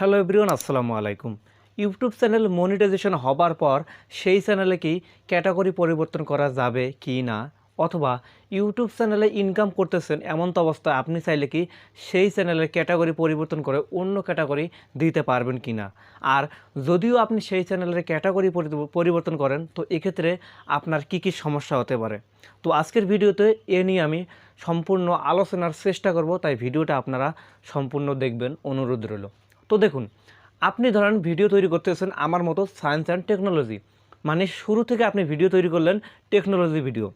Hello everyone, আসসালামু আলাইকুম। YouTube channel monetization হবার পর সেই চ্যানেলে কি ক্যাটাগরি পরিবর্তন করা যাবে কি না? অথবা ইউটিউব চ্যানেলে ইনকাম করতেছেন এমন তো অবস্থায় আপনি চাইলে কি সেই চ্যানেলের ক্যাটাগরি পরিবর্তন করে অন্য ক্যাটাগরি দিতে পারবেন কি না? আর যদিও আপনি সেই চ্যানেলের ক্যাটাগরি পরিবর্তন করেন, তো এক্ষেত্রে আপনার কি কি সমস্যা হতে পারে? তো আজকের ভিডিওতে এ নিয়ে আমি সম্পূর্ণ আলোচনার চেষ্টা করব, তাই ভিডিওটা আপনারা সম্পূর্ণ দেখবেন। অনুরোধ রইল। তো দেখুন, আপনি ধরেন ভিডিও তৈরি করতেছেন আমার মতো সায়েন্স অ্যান্ড টেকনোলজি মানে শুরু থেকে আপনি ভিডিও তৈরি করলেন টেকনোলজি ভিডিও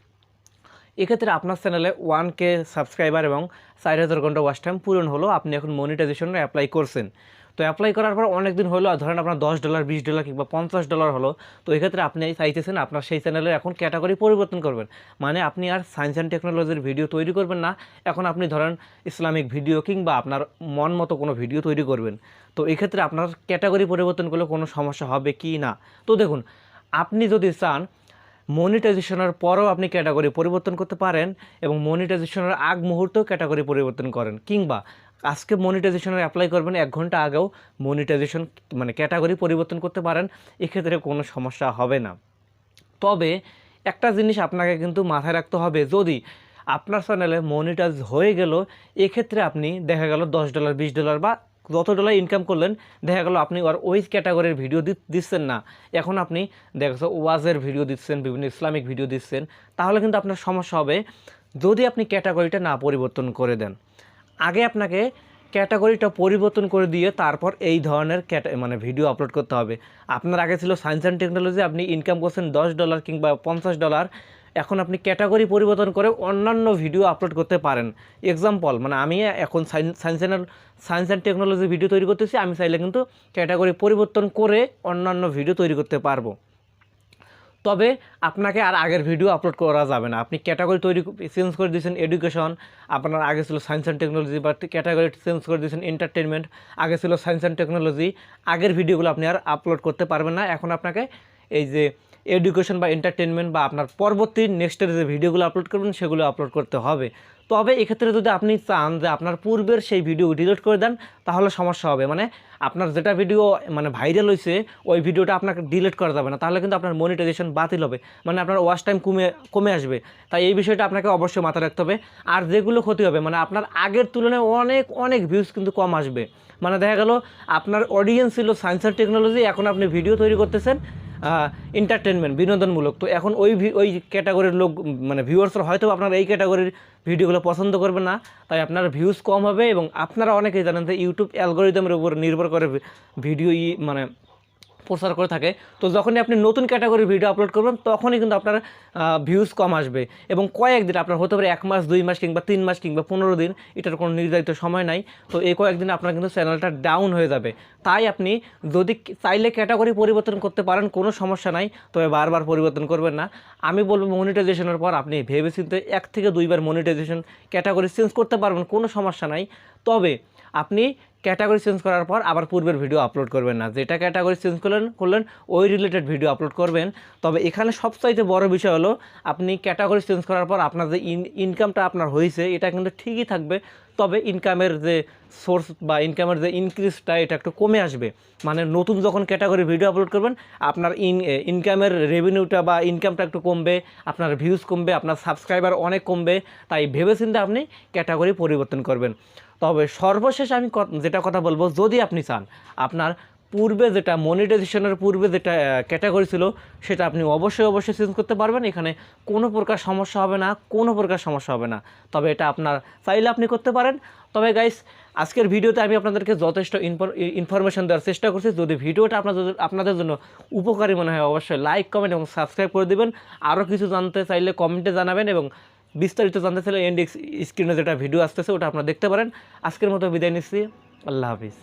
এক্ষেত্রে আপনার চ্যানেলে ওয়ান কে সাবস্ক্রাইবার এবং চার হাজার ঘণ্টা ওয়াচ টাইম পূরণ হলো, আপনি এখন মনিটাইজেশন অ্যাপ্লাই করছেন। তো অ্যাপ্লাই করার পর অনেক দিন হলো ধরেন আপনার দশ ডলার বিশ ডলার কিংবা পঞ্চাশ ডলার হলো, তো এক্ষেত্রে আপনি চাইতেছেন আপনার সেই চ্যানেলের এখন ক্যাটাগরি পরিবর্তন করবেন। মানে আপনি আর সায়েন্স অ্যান্ড টেকনোলজির ভিডিও তৈরি করবেন না, এখন আপনি ধরেন ইসলামিক ভিডিও কিংবা আপনার মন মতো কোনো ভিডিও তৈরি করবেন। তো এক্ষেত্রে আপনার ক্যাটাগরি পরিবর্তন করলে কোনো সমস্যা হবে কি না? তো দেখুন, আপনি যদি চান মনিটাইজেশনের পরেও আপনি ক্যাটাগরি পরিবর্তন করতে পারেন এবং মনিটাইজেশনের আগ মুহূর্তেও ক্যাটাগরি পরিবর্তন করেন। কিংবা আজকে মনিটাইজেশনের অ্যাপ্লাই করবেন, এক ঘণ্টা আগেও মনিটাইজেশন মানে ক্যাটাগরি পরিবর্তন করতে পারেন, এক্ষেত্রে কোনো সমস্যা হবে না। তবে একটা জিনিস আপনাকে কিন্তু মাথায় রাখতে হবে, যদি আপনার চ্যানেলে মনিটাইজ হয়ে গেল, এক্ষেত্রে আপনি দেখা গেল দশ ডলার বিশ ডলার বা যত ডলার ইনকাম করলেন, দেখা গেল আপনি আর ওই ক্যাটাগরির ভিডিও দিচ্ছেন না। এখন আপনি দেখা যাচ্ছে ওয়াজের ভিডিও দিচ্ছেন, বিভিন্ন ইসলামিক ভিডিও দিচ্ছেন, তাহলে কিন্তু আপনার সমস্যা হবে যদি আপনি ক্যাটাগরিটা না পরিবর্তন করে দেন। আগে আপনাকে ক্যাটাগরিটা পরিবর্তন করে দিয়ে তারপর এই ধরনের ক্যাটা মানে ভিডিও আপলোড করতে হবে। আপনার আগে ছিল সায়েন্স অ্যান্ড টেকনোলজি আপনি ইনকাম করছেন দশ ডলার কিংবা পঞ্চাশ ডলার এখন আপনি ক্যাটাগরি পরিবর্তন করে অন্যান্য ভিডিও আপলোড করতে পারেন। এক্সাম্পল মানে আমি এখন science and science and technology video তৈরি করতেছি, আমি চাইলে কিন্তু ক্যাটাগরি পরিবর্তন করে অন্যান্য ভিডিও তৈরি করতে পারব। তবে আপনাকে আর আগের ভিডিও আপলোড করা যাবে না। আপনি ক্যাটাগরি তৈরি চেঞ্জ করে দিয়েছেন এডুকেশন আপনার আগে ছিল সায়েন্স অ্যান্ড টেকনোলজি বা ক্যাটাগরি চেঞ্জ করে দিয়েছেন এন্টারটেনমেন্ট আগে ছিল সায়েন্স অ্যান্ড টেকনোলজি আগের ভিডিওগুলো আপনি আর আপলোড করতে পারবেন না। এখন আপনাকে এই যে এডুকেশন বা এন্টারটেনমেন্ট বা আপনার পরবর্তী নেক্সটের যে ভিডিওগুলো আপলোড করবেন, সেগুলো আপলোড করতে হবে। তবে এক্ষেত্রে যদি আপনি চান যে আপনার পূর্বের সেই ভিডিও ডিলিট করে দেন, তাহলে সমস্যা হবে। মানে আপনার যেটা ভিডিও মানে ভাইরাল হয়েছে ওই ভিডিওটা আপনাকে ডিলিট করা যাবে না। তাহলে কিন্তু আপনার মনিটাইজেশন বাতিল হবে। মানে আপনার ওয়াচ টাইম কমে কমে আসবে। তাই এই বিষয়টা আপনাকে অবশ্যই মাথায় রাখতে হবে। আর যেগুলো ক্ষতি হবে মানে আপনার আগের তুলনায় অনেক অনেক ভিউজ কিন্তু কম আসবে। মানে দেখা গেল, আপনার অডিয়েন্স ছিল সায়েন্স অ্যান্ড টেকনোলজি এখন আপনি ভিডিও তৈরি করতেছেন। এন্টারটেনমেন্ট বিনোদনমূলক। তো এখন ওই ওই ক্যাটাগরির লোক মানে ভিউয়ার্সরা হয়তো আপনারা এই ক্যাটাগরির ভিডিওগুলো পছন্দ করবে না, তাই আপনার ভিউজ কম হবে এবং আপনারা অনেকেই জানেন যে ইউটিউব অ্যালগোরিদমের উপর নির্ভর করে ভিডিও ই মানে প্রচার করে থাকে। তো যখনই আপনি নতুন ক্যাটাগরির ভিডিও আপলোড করবেন, তখনই কিন্তু আপনার ভিউজ কম আসবে এবং কয়েকদিন, আপনার হতে পারে এক মাস, দুই মাস কিংবা তিন মাস কিংবা পনেরো দিন, এটার কোনো নির্ধারিত সময় নাই। তো এই কয়েকদিন আপনার কিন্তু চ্যানেলটা ডাউন হয়ে যাবে। তাই আপনি যদি চাইলে ক্যাটাগরি পরিবর্তন করতে পারেন, কোনো সমস্যা নাই। তবে বারবার পরিবর্তন করবেন না। আমি বলব মনিটাইজেশনের পর আপনি ভেবে চিনতে এক থেকে দুইবার মনিটাইজেশন ক্যাটাগরি চেঞ্জ করতে পারবেন, কোনো সমস্যা নাই। তবে আপনি ক্যাটাগরি চেঞ্জ করার পর আবার পূর্বের ভিডিও আপলোড করবেন না। যেটা ক্যাটাগরি চেঞ্জ করলেন করলেন, ওই রিলেটেড ভিডিও আপলোড করবেন। তবে এখানে সবচাইতে বড় বিষয় হলো, আপনি ক্যাটাগরি চেঞ্জ করার পর আপনার যে ইনকামটা আপনার হয়েছে, এটা কিন্তু ঠিকই থাকবে। তবে ইনকামের যে সোর্স বা ইনকামের যে ইনক্রিজটা এটা একটু কমে আসবে। মানে নতুন যখন ক্যাটাগরি ভিডিও আপলোড করবেন, আপনার ইন ইনকামের রেভিনিউটা বা ইনকামটা একটু কমবে, আপনার ভিউজ কমবে, আপনার সাবস্ক্রাইবার অনেক কমবে। তাই ভেবেচিন্তে আপনি ক্যাটাগরি পরিবর্তন করবেন। তবে সর্বশেষ আমি যেটা কথা বলব, যদি আপনি চান, আপনার পূর্বে যেটা মনিটাইজেশনের পূর্বে যেটা ক্যাটাগরি ছিল, সেটা আপনি অবশ্যই অবশ্যই চেঞ্জ করতে পারবেন। এখানে কোনো প্রকার সমস্যা হবে না, কোনো প্রকার সমস্যা হবে না। তবে এটা আপনার, চাইলে আপনি করতে পারেন। তবে গাইস আজকের ভিডিওতে আমি আপনাদেরকে যথেষ্ট ইনফরমেশন দেওয়ার চেষ্টা করছি। যদি ভিডিওটা আপনাদের আপনাদের জন্য উপকারী মনে হয়, অবশ্যই লাইক কমেন্ট এবং সাবস্ক্রাইব করে দেবেন। আরও কিছু জানতে চাইলে কমেন্টে জানাবেন এবং বিস্তারিত জানতে চাইলে এন্ড স্ক্রিনে যেটা ভিডিও আসতেছে, ওটা আপনারা দেখতে পারেন। আজকের মতো বিদায় নিচ্ছি। আল্লাহ হাফিজ।